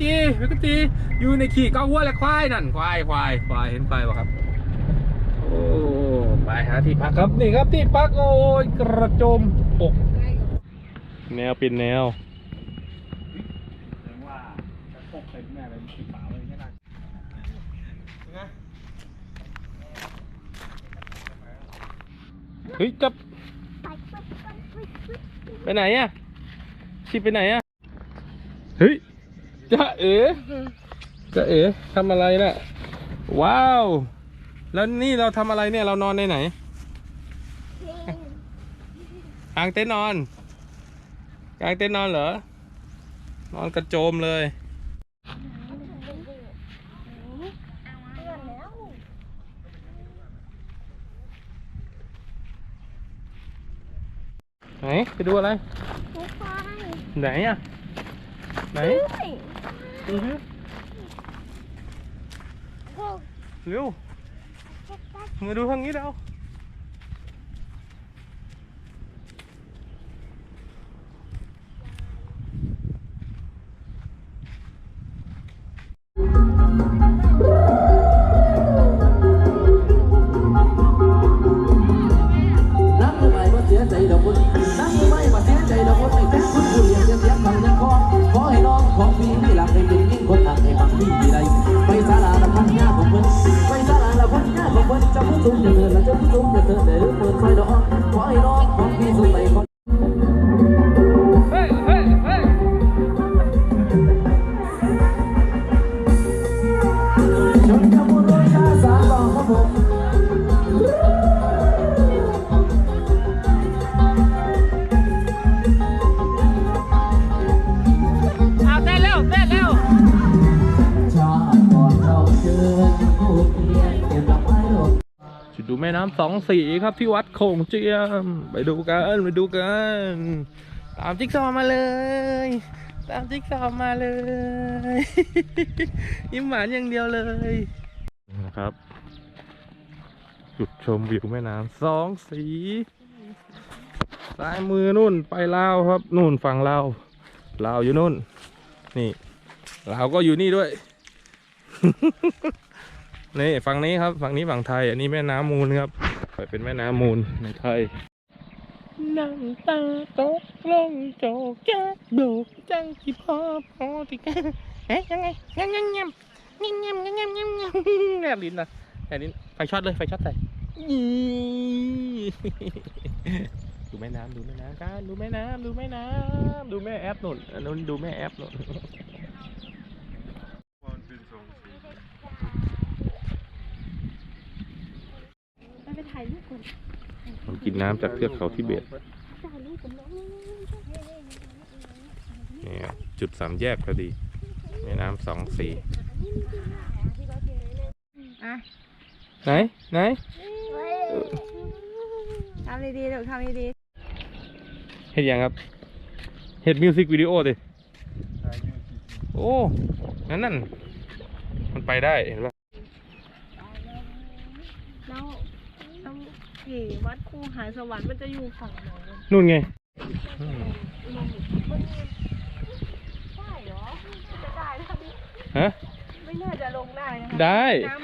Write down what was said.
ตีวิกตีอยู่ในขี่ก้าวัวและควายนั่นควายควายควายเห็นควายป่ะครับ โอ้ไปหาที่พักครับนี่ครับที่พักโอ้ยกระโจมปกแนวเป็นแนวเต็มแน่เลยสีฟ้าเลยนแนนะเฮ้ยจับไปไหนอะชิไปไหนอะเฮ้ย จ้าเอ๋จ้าเอ๋ทำอะไรน่ะ ว้าว แล้วนี่เราทำอะไรเนี่ยเรานอนในไหนกลางเต็นท์นอนกลางเต็นท์นอนเหรอ นอนกระโจมเลย ไหน ไปดูอะไร ไหนอะ ไหน ดูดิเร็วมาดูทางนี้เร็ว ดูแม่น้ำสองสีครับที่วัดโขงเจียม ไปดูกันไปดูกัน ตามจิ๊กซอว์มาเลย ตามจิ๊กซอว์มาเลย ยิ้มหวานอย่างเดียวเลยนะครับ จุดชมวิวแม่น้ำสองสีซ้ายมือนู่นไปลาวครับ นู่นฝั่งลาวลาวอยู่นู่น นี่ลาวก็อยู่นี่ด้วย นี่ฝั่งนี้ครับฝั่งนี้ฝั่งไทย อันนี้แม่น้ำมูลครับไปเป็นแม่น้ำมูลในไทยน้ำตาตกลงโจกแกโดกจังที่พอพอที่แกเอ๊ะยังไงยังยังยังยังยังยังยังยังยังแอบลิ้นนะแอบลิ้นไฟช็อตเลยไฟช็อตใส่ยีดูแม่น้ำดูแม่น้ำกันดูแม่น้ำดูแม่น้ำดูแม่แอปนุ่นอันนู้นดูแม่แอปนุ่น ไป ถ่ายรูปก่อนมันกินน้ำจากเทือกเขาทิเบตถ่ายรูปกับน้องนี่ครับจุดสามแยกพอดีแม่น้ำสองสีอะไหน ไหนทำดีๆลูกทำดีเห็ดยังครับเห็ดมิวสิกวิดีโอดิโอ้นั่นนั่นมันไปได้เห็นปะๆแล้ว แล้วผีวัดครูหายสวรรค์มันจะอยู่ฝั่งไหนอะนู่นไงอืมได้เหรอจะได้นะฮะ ไม่น่าจะลงได้นะคะได้ น้ำมัน